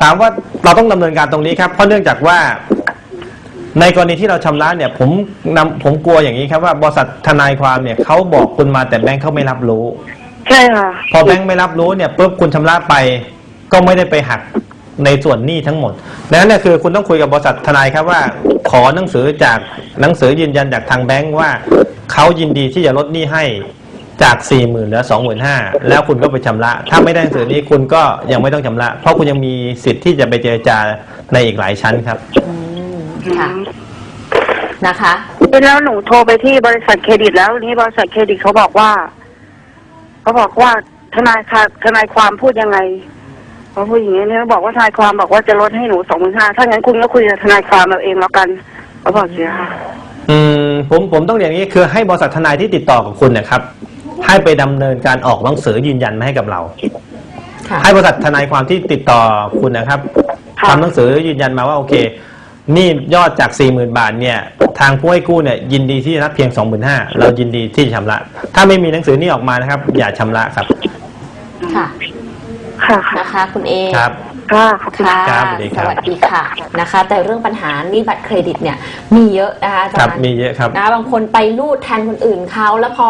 ถามว่าเราต้องดำเนินการตรงนี้ครับ เพราะเนื่องจากว่าในกรณีที่เราชำระเนี่ยผมนำผมกลัวอย่างนี้ครับว่าบริษัททนายความเนี่ยเขาบอกคุณมาแต่แบงค์เขาไม่รับรู้ ใช่ค่ะ พอแบงค์ไม่รับรู้เนี่ยปุ๊บคุณชำระไป ก็ไม่ได้ไปหักในส่วนหนี้ทั้งหมดดังนั้นเนี่ยคือคุณต้องคุยกับบริษัททนายครับว่า ขอหนังสือจากหนังสือยืนยันจากทางแบงค์ว่าเขายินดีที่จะลดหนี้ให้ จาก4ี่หมื่นเหลือสองหมื่นห้าแล้วคุณก็ไปชำระ ถ้าไม่ได้หนังสือนี้คุณก็ยังไม่ต้องชำระ เพราะคุณยังมีสิทธิ์ที่จะไปเจรจาในอีกหลายชั้นครับอืมค่ะนะคะแล้วหนูโทรไปที่บริษัทเครดิตแล้วทีนี้บริษัทเครดิตเขาบอกว่าเขาบอกว่าทนายค่ะทนายความพูดยังไงเขาพูดอย่างนี้เนี่ยบอกว่าทนายความบอกว่าจะลดให้หนูสองหมื่นห้าถ้างั้นคุณก็คุยกับทนายความเราเองแล้วกันเขาบอกเสียค่ะอืมผมผมต้องอย่างนี้คือให้บริษัททนายที่ติดต่อกับคุณเนะครับ ให้ไปดำเนินการออกหนังสือยืนยันมาให้กับเรา ค่ะ ให้บริษัททนายความที่ติดต่อคุณนะครับค่ะ ทำหนังสือยืนยันมาว่าโอเค นี่ยอดจาก 40,000 บาทเนี่ย ทางผู้ให้กู้เนี่ยยินดีที่จะรับเพียง 25,000เรายินดีที่จะชำระ ถ้าไม่มีหนังสือนี้ออกมานะครับ อย่าชำระครับค่ะ ค่ะค่ะ นะคะคุณเอ ครับ ค่ะขอบคุณค่ะ ครับสวัสดีครับสวัสดีค่ะนะคะ แต่เรื่องปัญหาหนี้บัตรเครดิตเนี่ยมีเยอะนะคะอาจารครับย์มีเยอะครับ นะบางคนไปรูดแทนคนอื่นเขาแล้วพอ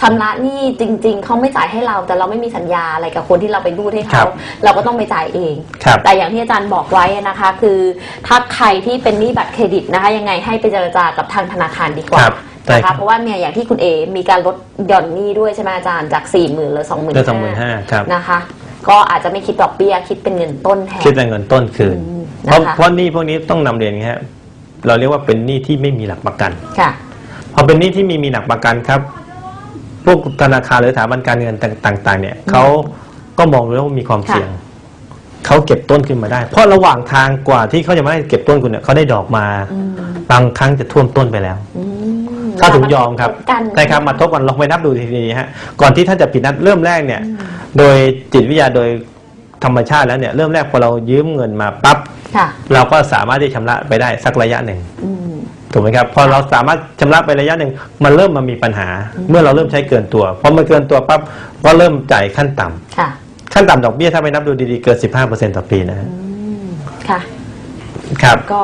ชำระหนี้จริง ๆเขาไม่จ่ายให้เรา แต่เราไม่มีสัญญาอะไรกับคนที่เราไปรูดให้ครัเขาบ เราก็ต้องไปจ่ายเอง ครับ แต่อย่างที่อาจารย์บอกไว้นะคะ คือถ้าใครที่เป็นหนี้บัตรเครดิตนะคะ ยังไงให้ไปเจรจากับทางธนาคารดีกว่าครับใช่นะครัคะบ เพราะว่าเนี่ยอย่างที่คุณเอมีการลดหย่อนหนี้ด้วยใช่ไหมอาจารย์จาก4ี่หมื่นเหลือสองหมื่น เดือนสองหมื่นห้าครับ นะคะ ก็อาจจะไม่คิดดอกเบี้ยคิดเป็นเงินต้นแทน คิดแต่เงินต้นคืน อืมเพราะนะคะ เพราะหนี้พวกนี้ต้องนำเรียนอย่างนี้ครับเราเรียกว่าเป็นหนี้ที่ไม่มีหลักประกัน ค่ะ พอเป็นหนี้ที่มีมีหลักประกันครับ พวกธนาคารหรือสถาบันการเงินต่าง ๆ เนี่ยเขาก็มองดูแล้วว่ามีความเสี่ยง เขาเก็บต้นขึ้นมาได้ เพราะระหว่างทางกว่าที่เขาจะมาได้เก็บต้นคุณเนี่ยเขาได้ดอกมา อืม บางครั้งจะท่วมต้นไปแล้ว อืม ถ้าถึงยอมครับกัน ใช่ครับมาทบกันลองไปนับดูทีนี้ฮะก่อนที่ท่านจะปิดนัดเริ่มแรกเนี่ยอืมโดยจิตวิทยาโดยธรรมชาติแล้วเนี่ยเริ่มแรกพอเรายืมเงินมาปั๊บค่ะเราก็สามารถที่ชำระไปได้สักระยะหนึ่งอืม ถูกไหมครับพอเราสามารถชำระไประยะหนึ่งมันเริ่มมามีปัญหา เมื่อเราเริ่มใช้เกินตัวพอมันเกินตัวปั๊บก็เริ่มจ่ายขั้นต่ำค่ะ ขั้นต่ำดอกเบี้ยถ้าไปนับดูดีๆเกิน15%ต่อปีนะฮะอืม ค่ะ ครับ ก็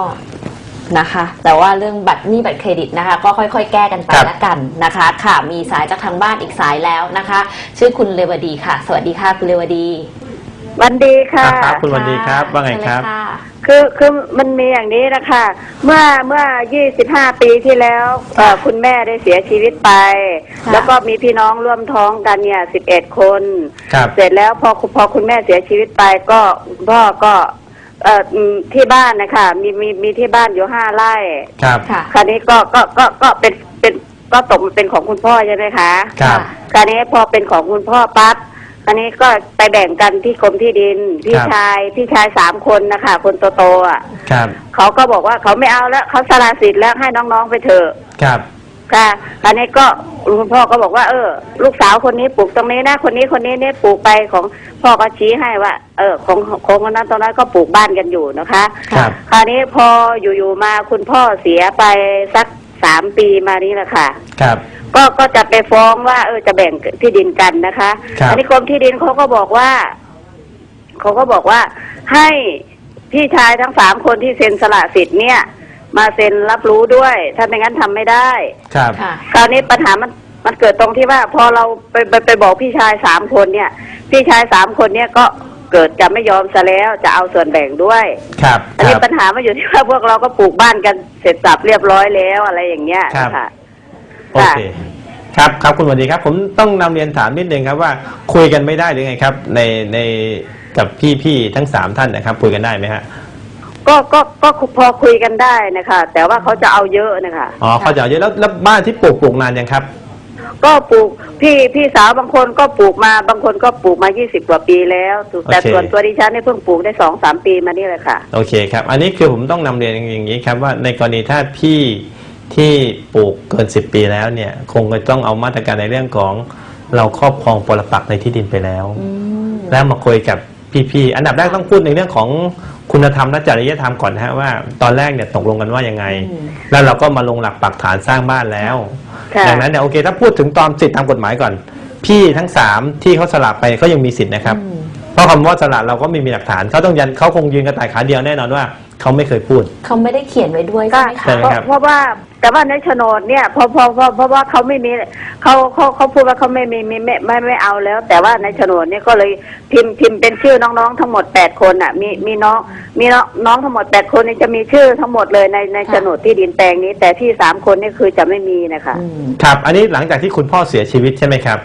นะคะ แต่ว่าเรื่องบัตรหนี้บัตรเครดิตนะคะ ก็ค่อยๆ แก้กันไปครับ ละกันนะคะ ค่ะมีสายจากทางบ้านอีกสายแล้วนะคะ ชื่อคุณเรวดีค่ะ สวัสดีค่ะคุณเรวดีวันดีค่ะ ครับ คุณวันดีครับว่าไงเชิญเลยครับค่ะคือคือมันมีอย่างนี้นะคะ เมื่อเมื่อ 25 ปีที่แล้วเอ่อคุณแม่ได้เสียชีวิตไปค่ะแล้วก็มีพี่น้องร่วมท้องกันเนี่ย 11 คน ครับ เสร็จแล้วพอพอคุณแม่เสียชีวิตไปก็คุณพ่อก็ เอ่ออืมที่บ้านนะคะมีมีมีที่บ้านอยู่ห้าไร่ครับ ค่ะ คราวนี้ก็ก็ก็ก็เป็นเป็นก็ตกมาเป็นของคุณพ่อใช่ไหมคะครับ คราวนี้พอเป็นของคุณพ่อปั๊บคราวนี้ก็ไปแบ่งกันที่กรมที่ดินพี่ครับ ชายพี่ชายสามคนนะคะคนโตๆอะครับ เขาก็บอกว่าเขาไม่เอาแล้วเขาสละสิทธิ์แล้วให้น้องๆไปเถอะ ครับ ค่ะคราวนี้ก็คุณพ่อก็บอกว่า เออ ลูกสาวคนนี้ปลูกตรงนี้นะคนนี้คนนี้เนี่ยปลูกไปของพ่อก็ชี้ให้ว่า เออ ของของคนนั้นตรงนั้นก็ปลูกบ้านกันอยู่นะคะ ครับ คราวนี้พออยู่ๆมาคุณพ่อเสียไปสักสามปีมานี้แหละค่ะ ครับ ก็ก็จะไปฟ้องว่า เออจะแบ่งที่ดินกันนะคะครับ อันี้กรมที่ดินเขาก็บอกว่าเขาก็บอกว่าให้พี่ชายทั้งสามคนที่เซ็นสละสิทธิ์เนี่ย มาเซ็นรับรู้ด้วย ถ้าไม่งั้นทำไม่ได้ ครับ ค่ะ คราวนี้ปัญหามันมันเกิดตรงที่ว่าพอเราไปไปไปบอกพี่ชายสามคนเนี่ย พี่ชายสามคนเนี่ยก็เกิดจะไม่ยอมซะแล้วจะเอาส่วนแบ่งด้วย ครับ อันคนี้รับ ปัญหามาอยู่ที่ว่าพวกเราก็ปลูกบ้านกันเสร็จสับเรียบร้อยแล้วอะไรอย่างเงี้ยครับนะคะโอเค ครับ ครับ คุณวันดีครับ ผมต้องนำเรียนถามนิดนึงครับว่าคุยกันไม่ได้หรือไงครับ ใน ใน กับพี่ๆทั้งสามท่านนะครับ คุยกันได้ไหมฮะ ก็ก็ก็พอคุยกันได้นะคะ แต่ว่าเขาจะเอาเยอะนะคะ อ๋อเขาจะเอาเยอะแล้วแล้วบ้านที่ปลูกปลูกนานยังครับ ก็ปลูกพี่พี่สาวบางคนก็ปลูกมาบางคนก็ปลูกมา 20 กว่าปีแล้วแต่โอเคส่วนตัวดิฉันเนี่ยเพิ่งปลูกได้สองสามปีมานี่แหละค่ะ โอเคครับ อันนี้คือผมต้องนำเรียนอย่างนี้ครับว่าในกรณีถ้าพี่ที่ปลูกเกิน 10 ปีแล้วเนี่ย คงจะต้องเอามาตรการในเรื่องของเราครอบครองปรปักษ์ในที่ดินไปแล้วอืมแล้วมาคุยกับ พี่ๆอันดับแรกต้องพูดในเรื่องของคุณธรรมและจริยธรรมก่อนนะฮะว่า ตอนแรกเนี่ยตกลงกันว่ายังไงอืมแล้วเราก็มาลงหลักปักฐานสร้างบ้านแล้ว ค่ะดังนั้นเนี่ยโอเคถ้าพูดถึงตอนสิทธิตามกฎหมายก่อน พี่ทั้งสามที่เขาสลับไปเขายังมีสิทธินะครับ อืมเพราะคำว่าสละเราก็ไม่มีหลักฐานเขาต้องยันเขาคงยืนกระต่ายขาเดียวแน่นอนว่าเขาไม่เคยพูด เขาไม่ได้เขียนไว้ด้วยก็ใช่ไหมใช่คะไหมเพราะครับ เพราะว่า แต่ว่าในโฉนดเนี่ยเพราะเพราะเพราะเพราะว่าเขาไม่มีเขาเขาเขาพูดว่าเขาไม่มีไม่ไม่ไม่ไม่เอาแล้ว แต่ว่าในโฉนดเนี่ยก็เลยพิมพ์พิมพ์เป็นชื่อน้องๆทั้งหมดแปดคนอะ มีมีน้องมีน้องน้องทั้งหมดแปดคนนี่จะมีชื่อทั้งหมดเลยในในโฉนดที่ดินแปลงนี้ แต่ที่สามคนนี่คือจะไม่มีนะคะอืมครับ อันนี้หลังจากที่คุณพ่อเสียชีวิตใช่ไหมครับ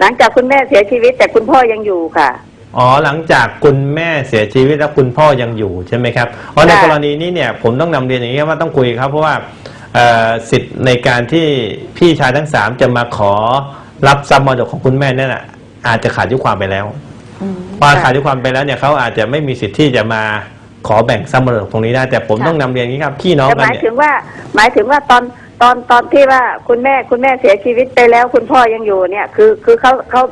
หลังจากคุณแม่เสียชีวิต แต่คุณพ่อยังอยู่ค่ะอ๋อหลังจากคุณแม่เสียชีวิตแล้วคุณพ่อยังอยู่ใช่ไหมครับอ๋อในค่ะกรณีนี้เนี่ยผมต้องนำเรียนอย่างนี้ครับว่าต้องคุยครับเพราะว่าเอ่อ สิทธิ์ในการที่พี่ชายทั้งสามจะมาขอรับทรัพย์มรดกของคุณแม่นั่นน่ะอาจจะขาดอายุความไปแล้วอืมพอขาดอายุความไปแล้วเนี่ยเขาอาจจะไม่มีสิทธิ์ที่จะมาขอแบ่งทรัพย์มรดกตรงนี้ได้แต่ผมค่ะต้องนำเรียนอย่างนี้ครับพี่น้องแต่กัหนมายเนี่ยถึงว่าหมายถึงว่าตอนตอนตอนที่ว่าคุณแม่คุณแม่เสียชีวิตไปแล้ว คุณพ่อยังอยู่เนี่ย คือคือเขาเขา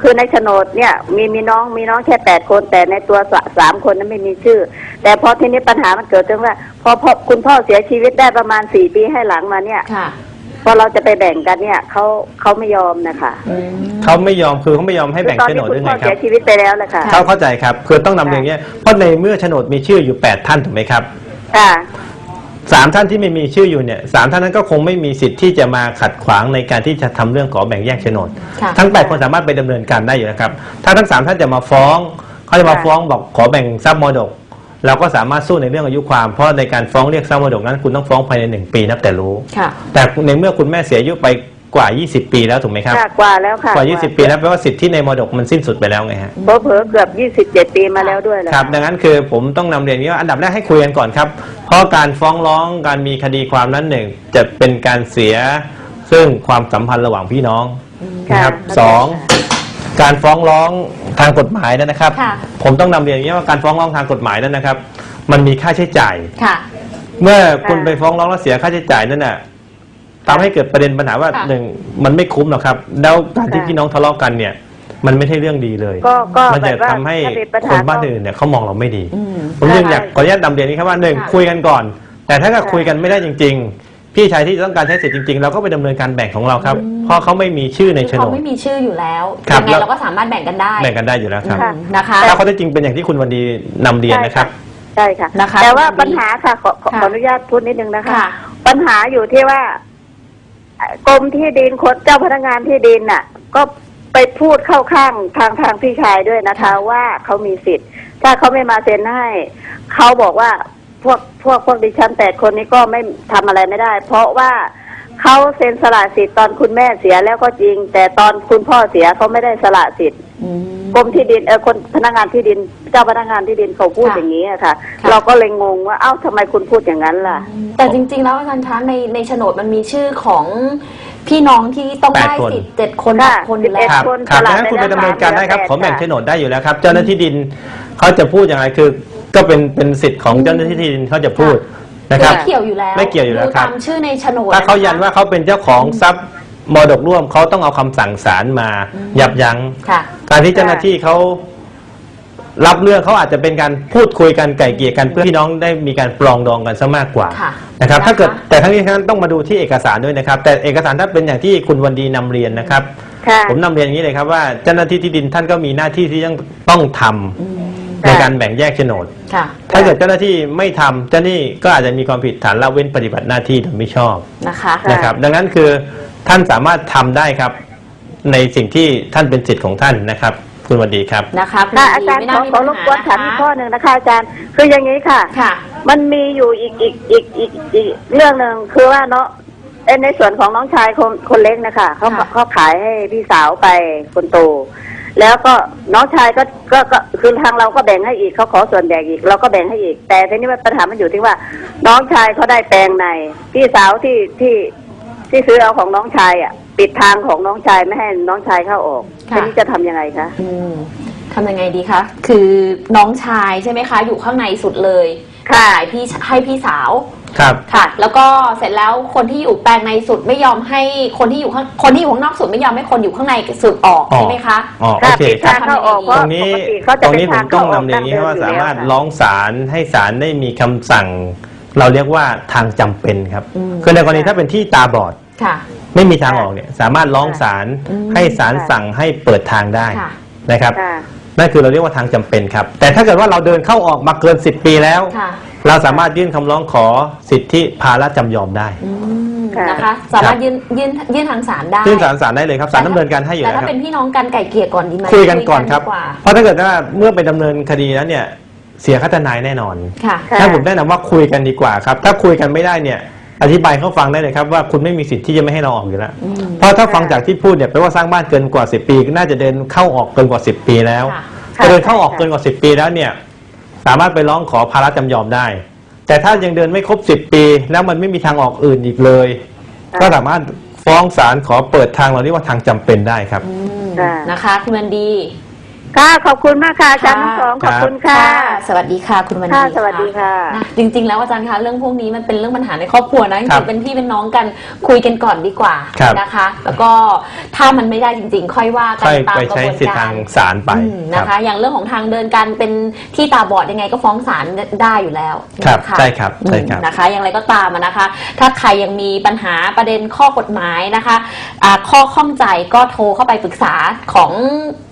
คือในโฉนดเนี่ยมีมีน้องมีน้องแค่แปดคน แต่ในตัวสะสามคนนั้นไม่มีชื่อ แต่พอทีนี้ปัญหามันเกิดตรงว่าพอพอคุณพ่อเสียชีวิตได้ประมาณสี่ปีให้หลังมาเนี่ยค่ะพอเราจะไปแบ่งกันเนี่ยเขาเขาไม่ยอมนะคะอืมเขาไม่ยอมคือเขาไม่ยอมให้แบ่งตอนโฉนที่ดคุด้วยณไงพ่อครัเสีบยชีวิตไปแล้วแหละค่ะเขาเข้าใจครับคือต้องนำเรียนอย่างนี้ยเพราะในเมื่อโฉนดมีชื่ออยู่แปดท่านถูกไหมครับค่ะ สามท่านที่ไม่มีชื่ออยู่เนี่ยสามท่านนั้นก็คงไม่มีสิทธิ์ที่จะมาขัดขวางในการที่จะทำเรื่องขอแบ่งแยกโฉนด ค่ะทั้งแปดคนสามารถไปดำเนินการได้อยู่นะครับ ถ้าทั้งสามท่านจะมาฟ้องเขาจะมาค่ะ ฟ้องบอกขอแบ่งทรัพย์มรดก เราก็สามารถสู้ในเรื่องอายุความ เพราะในการฟ้องเรียกทรัพย์มรดกนั้น คุณต้องฟ้องภายในหนึ่งปีนับแต่รู้ ค่ะ แต่ในเมื่อคุณแม่เสียอายุไป กว่า 20 ปีแล้วถูกไหมครับ ค่ะกว่าแล้วค่ะกว่า 20 ปีแล้วแปลว่าสิทธิในมรดกมันสิ้นสุดไปแล้วไงฮะ เผลอเผลอๆเกือบยี่สิบเจ็ดปีมาแล้วด้วยแหละครับ ดังนั้นคือผมต้องนำเรียนอย่างนี้ว่าอันดับแรกให้คุยกันก่อนครับ เพราะการฟ้องร้องการมีคดีความนั้นหนึ่งจะเป็นการเสียซึ่งความสัมพันธ์ระหว่างพี่น้องนะครับค่ะสองการฟ้องร้องทางกฎหมายนั้นนะครับ ค่ะ ผมต้องนำเรียนอย่างนี้ว่าการฟ้องร้องทางกฎหมายนั้นนะครับ มันมีค่าใช้จ่าย ค่ะ เมื่อคุณค่ะไปฟ้องร้องแล้วเสียค่าใช้จ่ายนั่นน่ะ ทำให้เกิดประเด็นปัญหาว่าค่ะหนึ่งมันไม่คุ้มหรอกครับ แล้วการที่ค่ะ พี่น้องทะเลาะกันเนี่ย มันไม่ใช่เรื่องดีเลย ก็ก็มันจะแบบว่าทำให้ถ้ามีปัญคหานบ้านก็ อื่นเนี่ยเขามองเราไม่ดี อืม ผมจึงใช่อยากขออนุญาตนำเรียนนี้ครับว่าหนึ่งค่ะคุยกันก่อน แต่ถ้าเกิดค่ะคุยกันไม่ได้จริง ๆ พี่ชายที่ต้องการใช้สิทธิ์จริงๆ เราก็ไปดำเนินการแบ่งของเราครับเพราะเขาไม่มีชื่อในคือโฉนเขาด ไม่มีชื่ออยู่แล้วครับ ยังไงแล้วเราก็สามารถแบ่งกันได้แบ่งกันได้อยู่แล้วครับค่ะอืมนะคะ ถ้าเขาได้จริงเป็นอย่างที่คุณวันดีนำเรียนนะครับ ใช่ค่ะนะคะแต่ว่าคุณปัญหาค่ะขอขอค่ะขออนุญาตพูดนิดนึงนะคะ ค่ะปัญหาอยู่ที่ว่าเอ่อ กรมที่ดินคนเจ้าพนักงานที่ดินน่ะ ก็ไปพูดเข้าข้างทางทางพี่ชายด้วยนะคะค่ะว่าเขามีสิทธิ์ ถ้าเขาไม่มาเซ็นให้เขาบอกว่าพวกพวกพวกดิฉันแปดคนนี้ก็ไม่ทำอะไรไม่ได้ เพราะว่าเขาเซ็นสละสิทธิ์ตอนคุณแม่เสียแล้วก็จริง แต่ตอนคุณพ่อเสียเขาไม่ได้สละสิทธิ์อืม กรมที่ดินเออคนพนักงานที่ดินเจ้าพนักงานที่ดินเขาพูดค่ะอย่างนี้อะค่ะ ค่ะ เราก็เลยงงว่าเอ้าทำไมคุณพูดอย่างนั้นล่ะ แต่จริง ๆ แล้วอาจารย์คะในในโฉนดมันมีชื่อของพี่น้องที่ต้องแปดได้คน สิทธิ์เจ็ดคนค่ะแปดคนอยู่แล้วครับคนครับสละดังนั้นคุณไปไปแล้วดำเนินการได้ครับสามขอแบ่งแปดโฉนดได้อยู่แล้วครับ เจ้าหน้าที่ดินเขาจะพูดอย่างไรคือ ก็เป็นเป็นสิทธิ์ของเจ้าหน้าที่ดินเขาจะพูดนะครับ ไม่เกี่ยวอยู่แล้วไม่เกี่ยวอยู่แล้วครับ ดูตามชื่อในโฉนดถ้าเขาะคะยันว่าเขาเป็นเจ้าของทรัพย์ มรดกร่วมเขาต้องเอาคำสั่งศาลมายับยั้งค่ะ การที่เจ้าหน้าที่เขารับเรื่องเขาอาจจะเป็นการพูดคุยกันไก่เกลี่ยกันเพื่อพี่น้องได้มีการปลองดองกันซะมากกว่าค่ะนะครับนะคะถ้าเกิดแต่ทั้งนี้ทั้งนั้นต้องมาดูที่เอกสารด้วยนะครับ แต่เอกสารถ้าเป็นอย่างที่คุณวันดีนำเรียนนะครับ ค่ะผมนำเรียนอย่างนี้เลยครับว่าเจ้าหน้าที่ที่ดินท่านก็มีหน้าที่ที่ต้องต้องทำอืมในการแบ่งแยกโฉนด ค่ะถ้าเกิดเจ้าหน้าที่ไม่ทำเจ้าหน้าที่ก็อาจจะมีความผิดฐานละเว้นปฏิบัติหน้าที่โดยไม่ชอบนะคะค่ะนะครับ ดังนั้นคือ ท่านสามารถทำได้ครับ ในสิ่งที่ท่านเป็นสิทธิ์ของท่านนะครับ คุณวันดีครับนะคะค่ะอาจารย์ไม่ขน่อมีขอรบกวนถามอีกข้อหนึ่งนะคะอาจารย์คืออย่างนี้ค่ะ ค่ะ มันมีอยู่อีกอีกอีกอีกอีกเรื่องหนึ่งคือว่าเนาะเอ้ยในส่วนของน้องชายคนคนเล็กนะคะเขาค่ะ เขาขายให้พี่สาวไปคนโต แล้วก็น้องชายก็ก็ก็คือทางเราก็แบ่งให้อีกเขาขอส่วนแบ่งอีกเราก็แบ่งให้อีก แต่ทีนี้มันปัญหามันอยู่ที่ว่า น้องชายเขาได้แปลงในพี่สาวที่ที่ ที่ซื้อเอาของน้องชายอะ ปิดทางของน้องชายไม่ให้น้องชายเข้าออกค่ะ ทีนี้จะทำยังไงคะ อืมทำยังไงดีคะ คือน้องชายใช่ไหมคะ อยู่ข้างในสุดเลยค่ะ ขายพี่ให้พี่สาว ครับ ค่ะ แล้วก็เสร็จแล้วคนที่อยู่แปลงในสุดไม่ยอมให้คนที่อยู่ข้างคนที่อยู่ข้างนอกสุดไม่ยอมให้คนอยู่ข้างในสุดออกออก ใช่ไหมคะ อ๋อโอค่ะเคปิดครัทาบ งเข้าออกเพตราะรงนี้ปกติเขาตจะรงเป็นนี้ผทางมต้เข้าองออกนำเรียนอย่างนี้ดั้งว่าเดิสามารถอยู่แล้วค่ะร้องศาลให้ศาลได้มีคำสั่ง เราเรียกว่าทางจำเป็นครับ อืม คือในกรณีถ้าเป็นที่ตาบอด ค่ะ ไม่มีทางออกเนี่ยสามารถร้องศาลอืม ให้ศาลค่ะสั่งให้เปิดทางได้ค่ะ นะครับค่ะ นั่นคือเราเรียกว่าทางจำเป็นครับ แต่ถ้าเกิดว่าเราเดินเข้าออกมาเกิน 10 ปีแล้ว ค่ะ เราสามารถยื่นคำร้องขอสิทธิภาระจำยอมได้ อืมค่ะ นะคะสามารถยื่นยื่นยื่นทางศาลได้ยื่นศาลศาลได้เลยครับศาลดำเนินการให้อยู่แต่แล้วถ้าครับ เป็นพี่น้องกันไก่เกลี่ยก่อนดีไหมคุยกันก่อนครับ ดีกว่า เพราะถ้าเกิดว่าเมื่อไปดำเนินคดีแล้วเนี่ย เสียค่าทนายแน่นอนค่ะค่ะถ้าผมแนะนำว่าคุยกันดีกว่าครับ ถ้าคุยกันไม่ได้เนี่ย อธิบายเขาฟังได้เลยครับว่าคุณไม่มีสิทธิ์ที่จะไม่ให้เราออกอยู่แล้วอืมเพราะถ้าฟังจากที่พูดเนี่ยแปลว่าสร้างบ้านเกินกว่า 10 ปีก็น่าจะเดินเข้าออกเกินกว่า 10 ปีแล้วค่ะถ้าเดินเข้าออกเกินกว่า 10 ปีแล้วเนี่ย สามารถไปร้องขอภาระจำยอมได้ แต่ถ้ายังเดินไม่ครบ 10 ปี แล้วมันไม่มีทางออกอื่นอีกเลย ก็สามารถฟ้องศาลขอเปิดทางเราเรียกว่าทางจำเป็นได้ครับอืมค่ะนะคะคุณวันดี ค่ะขอบคุณมากค่ะอาจารย์ทั้งสองคขรับอบคุณค่ะสวัสดีค่ะ คุณวันดีค่ะสวัสดีค่ะนะจริง ๆ แล้วอาจารย์คะเรื่องพวกนี้มันเป็นเรื่องปัญหาในครอบครัวนะจครัริบงๆเป็นพี่เป็นน้องกันคุยกันก่อนดีกว่าครับนะคะ แล้วก็ถ้ามันไม่ได้จริง ๆ ค่อยว่ากัค่อยตามไปกระใช้บวนสิทธิกาทารงศาลไปอืมครันะบคะ อย่างเรื่องของทางเดินการเป็นที่ตาบอดยังไงก็ฟ้องศาลได้อยู่แล้วครับนะคะใช่ครับใช่ครับอืมนะคะ อย่างไรก็ตามอะนะคะ ถ้าใครยังมีปัญหาประเด็นข้อกฎหมายนะคะอ่าข้อข้องใจก็โทรเข้าไปปรึกษาของ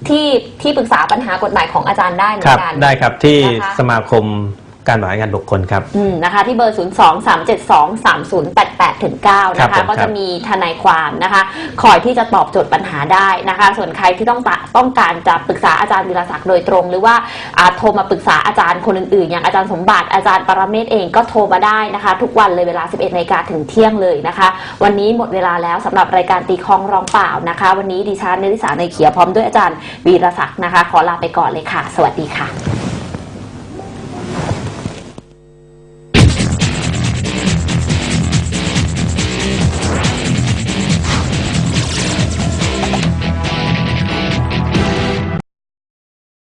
ที่ที่ปรึกษาปัญหากฎหมายของอาจารย์ได้เหมืคอรับนกันได้ครับที่นะคะ สมาคม การบริหารงานบุคคลครับ อืมนะคะ ที่เบอร์ 0 2 3 7 2 3 0 8 8ถึง9ครันะบคะผมก็ครัจะบมีทนายความนะคะ คอยที่จะตอบโจทย์ปัญหาได้นะคะ ส่วนใครที่ต้องตะต้องการจะปรึกษาอาจารย์วิรศักดิ์โดยตรง หรือว่าอาโทรมาปรึกษาอาจารย์คนอื่นๆ อย่างอาจารย์สมบัติอาจารย์ปรเมศเองก็โทรมาได้นะคะ ทุกวันเลยเวลา 11นาฬิกาถึงเที่ยงเลยนะคะ วันนี้หมดเวลาแล้วสำหรับรายการตีคลองรองเปล่านะคะ วันนี้ดิฉันเนริสาในเขียวพร้อมด้วยอาจารย์วีรศักดิ์นะคะ ขอลาไปก่อนเลยค่ะ สวัสดีค่ะ